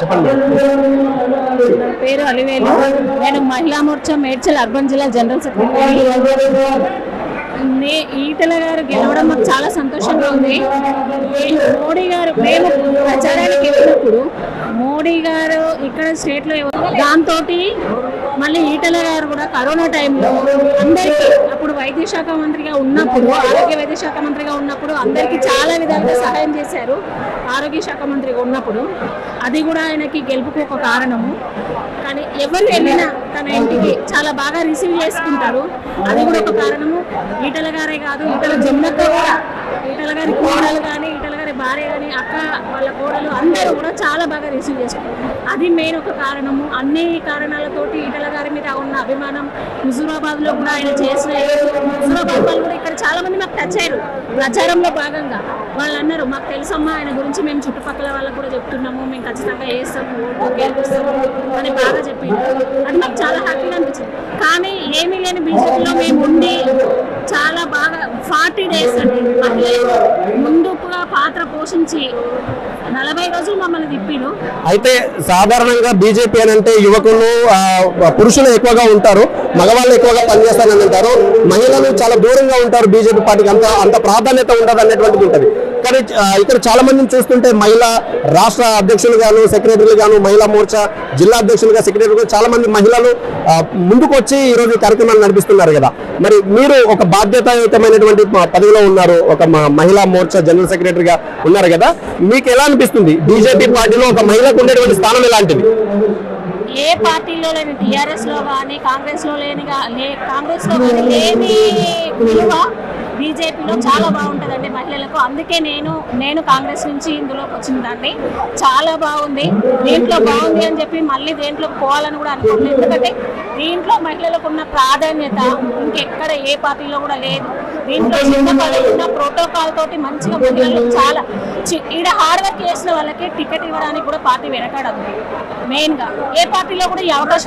చెప్పండి. నా పేరు అలివేలు. నేను మహిళా మోర్చా మేడ్చల్ అర్బన్ జిల్లా జనరల్ సెక్రటరీ. నే ఈటల గారు గెలవడం మాకు చాలా సంతోషంగా ఉంది. మోడీ గారు మేము ప్రచారానికి వెళ్ళినప్పుడు మోడీ గారు ఇక్కడ స్టేట్లో దాంతో మళ్ళీ ఈటల గారు కూడా కరోనా టైంలో అందరికీ అప్పుడు వైద్య శాఖ మంత్రిగా ఉన్నప్పుడు ఆరోగ్య వైద్య శాఖ మంత్రిగా ఉన్నప్పుడు అందరికీ చాలా విధాలుగా సహాయం చేశారు ఆరోగ్య శాఖ మంత్రిగా ఉన్నప్పుడు. అది కూడా ఆయనకి గెలుపుకు ఒక కారణము. కానీ ఎవరు వెళ్ళినా తన ఇంటికి చాలా బాగా రిసీవ్ చేసుకుంటారు. అది కూడా ఒక కారణము. ఈటల గారే కాదు ఈటల జమ్మక్క కూడా. ఈటల గారి కోడలు కానీ ఈటల గారి భార్య కానీ అక్క వాళ్ళ కోడలు అందరూ కూడా చాలా బాగా రిసీవ్ చేసుకుంటారు అది మెయిన్ ఒక కారణము. అన్ని కారణాలతోటి ఈటల గారి మీద ఉన్న అభిమానం హుజూరాబాద్లో కూడా ఆయన చేసిన హుజూరాబాద్ వాళ్ళు కూడా ఇక్కడ చాలా మంది మాకు టచ్ అయ్యారు. ప్రచారంలో భాగంగా. వాళ్ళు అన్నారు మాకు తెలుసమ్మా ఆయన గురించి మేము చుట్టుపక్కల వాళ్ళకు కూడా చెప్తున్నాము. మేము ఖచ్చితంగా వేస్తాము ఓటు గెలిపిస్తాము అని బాగా చెప్పింది అది మాకు చాలా హ్యాపీగా అనిపించింది. కానీ ఏమీ లేని బీజేపీలో మేము ఉండి చాలా బాగా ఫార్టీ డేస్ అండి ముందుకు పాత్ర పోషించి నలభై రోజులు మమ్మల్ని తిప్పిడు. అయితే సాధారణంగా బీజేపీ అని అంటే యువకులు పురుషులు ఎక్కువగా ఉంటారు. మగవాళ్ళు ఎక్కువగా పనిచేస్తారని అంటారు. మహిళలు చాలా దూరంగా ఉంటారు. బీజేపీ పార్టీకి అంత అంత ప్రాధాన్యత ఉండదు అనేటువంటిది ఉంటుంది. కానీ ఇక్కడ చాలా మందిని చూస్తుంటే మహిళా రాష్ట్ర అధ్యక్షులు గాను సెక్రటరీలు గాను మహిళా మోర్చా జిల్లా అధ్యక్షులుగా సెక్రటరీలు చాలా మంది మహిళలు ముందుకు వచ్చి ఈ రోజు కార్యక్రమాన్ని నడిపిస్తున్నారు కదా. మరి మీరు ఒక బాధ్యతాయుతమైనటువంటి పదవిలో ఉన్నారు. ఒక మహిళా మోర్చా జనరల్ సెక్రటరీగా ఉన్నారు కదా. మీకు ఎలా అనిపిస్తుంది? బీజేపీ పార్టీలో ఒక మహిళకు ఉండేటువంటి స్థానం ఎలాంటిది? ఏ పార్టీలో లేని టిఆర్ఎస్లో కానీ కాంగ్రెస్లో లేని లే కాంగ్రెస్లో కానీ లేని విలువ బీజేపీలో చాలా బాగుంటుందండి మహిళలకు. అందుకే నేను నేను కాంగ్రెస్ నుంచి ఇందులోకి వచ్చిన దాన్ని. చాలా బాగుంది. దీంట్లో బాగుంది అని చెప్పి మళ్ళీ దేంట్లోకి పోవాలని కూడా అనుకుంటున్నాను ఎందుకంటే దీంట్లో మహిళలకు ఉన్న ప్రాధాన్యత ఇంకెక్కడ ఏ పార్టీలో కూడా లేదు. దీంట్లో చిన్న ప్రోటోకాల్ తోటి మంచిగా మహిళలు చాలా ఈడ హార్డ్ వర్క్ చేసిన వాళ్ళకి టికెట్ ఇవ్వడానికి కూడా పార్టీ వెనకాడదు. మెయిన్గా ఏ పార్టీలో కూడా ఈ అవకాశం